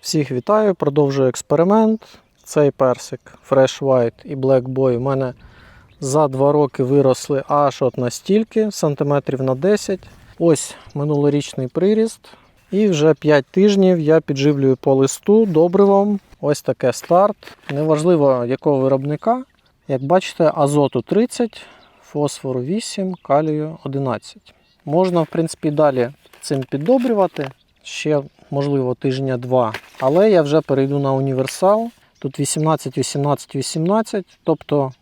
Всіх вітаю, продовжую експеримент. Цей персик Fresh White і Black Boy у мене за 2 роки виросли аж от настільки, сантиметрів на 10. Ось минулорічний приріст. І вже 5 тижнів я підживлюю по листу добривом. Ось таке старт. Неважливо якого виробника. Як бачите, азоту 30, фосфору 8, калію 11. Можна, в принципі, далі цим піддобрювати. Ще, можливо, тижня-два. Але я вже перейду на універсал. Тут 18, 18, 18, тобто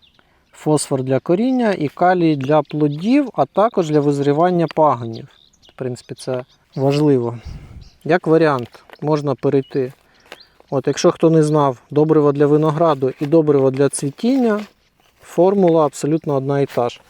фосфор для коріння і калій для плодів, а також для визрівання пагонів. В принципі, це важливо. Як варіант, можна перейти. От, якщо хто не знав, добриво для винограду і добриво для цвітіння, формула абсолютно одна і та ж.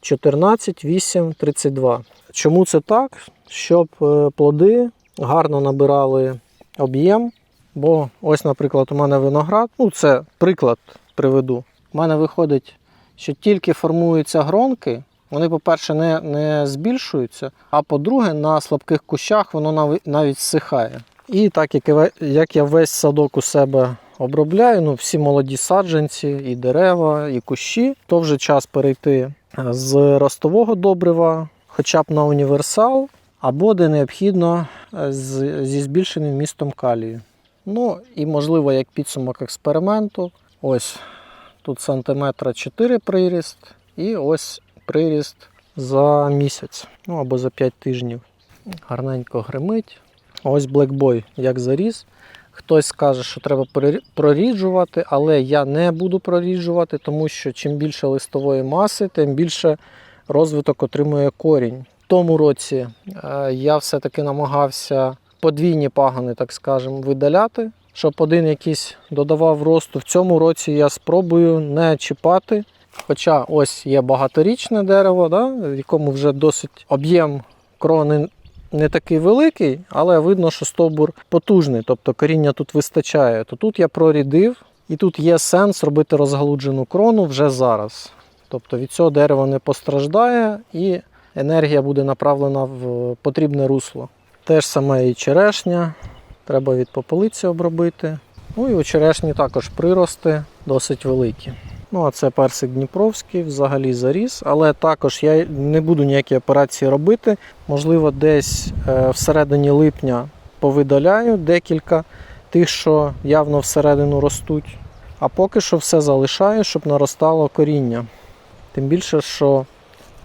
14, 8, 32. Чому це так? Щоб е, плоди гарно набирали об'єм. Бо ось, наприклад, у мене виноград, ну це приклад приведу. У мене виходить, що тільки формуються гронки, вони, по-перше, не, не збільшуються, а по-друге, на слабких кущах воно навіть всихає. І так як, я весь садок у себе обробляю, ну всі молоді саджанці, і дерева, і кущі, то вже час перейти е, з ростового добрива, хоча б на універсал, або де необхідно зі збільшеним містом калію. Ну і можливо, як підсумок експерименту, ось тут сантиметра 4 приріст, і ось приріст за місяць, ну або за 5 тижнів. Гарненько гримить. Ось Boy як заріс. Хтось скаже, що треба проріджувати, але я не буду проріджувати, тому що чим більше листової маси, тим більше розвиток отримує корінь. Тому році е, я все-таки намагався подвійні пагони, так скажемо, видаляти, щоб один якийсь додавав росту. В цьому році я спробую не чіпати. Хоча ось є багаторічне дерево, да, в якому вже досить об'єм крони не такий великий, але видно, що стовбур потужний, тобто коріння тут вистачає. То тут я прорідив, і тут є сенс робити розгалуджену крону вже зараз. Тобто від цього дерева не постраждає і енергія буде направлена в потрібне русло. Те ж саме і черешня, треба від попелиці обробити. Ну і у черешні також прирости досить великі. Ну, а це персик Дніпровський, взагалі заріс, але також я не буду ніякі операції робити. Можливо, десь е, всередині липня повидаляю декілька тих, що явно всередину ростуть. А поки що все залишаю, щоб наростало коріння. Тим більше, що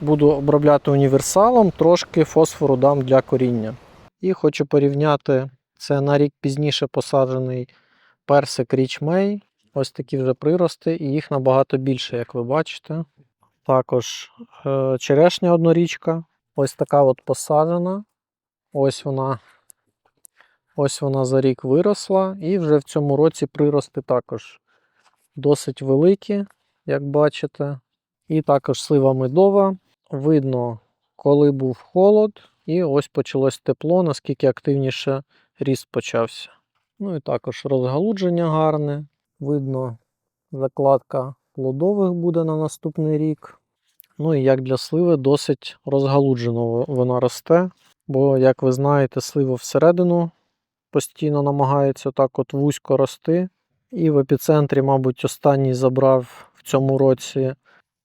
буду обробляти універсалом, трошки фосфору дам для коріння. І хочу порівняти це на рік пізніше посаджений персик Річ Мей. Ось такі вже прирости, і їх набагато більше, як ви бачите. Також е, черешня однорічка. Ось така от посаджена. Ось вона, ось вона за рік виросла. І вже в цьому році прирости також досить великі, як бачите. І також слива медова. Видно, коли був холод, і ось почалось тепло, наскільки активніше ріст почався. Ну і також розгалудження гарне. Видно, закладка плодових буде на наступний рік. Ну і як для сливи, досить розгалуджено вона росте. Бо, як ви знаєте, слива всередину постійно намагається так от вузько рости. І в епіцентрі, мабуть, останній забрав в цьому році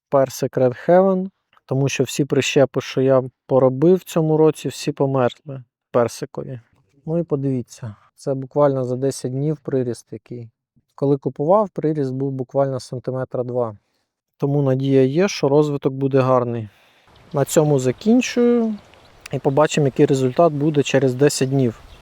персик Red Heaven, тому що всі прищепи, що я поробив в цьому році, всі померзли персикові. Ну і подивіться, це буквально за 10 днів приріст який. Коли купував, приріст був буквально сантиметра 2. Тому надія є, що розвиток буде гарний. На цьому закінчую і побачимо, який результат буде через 10 днів.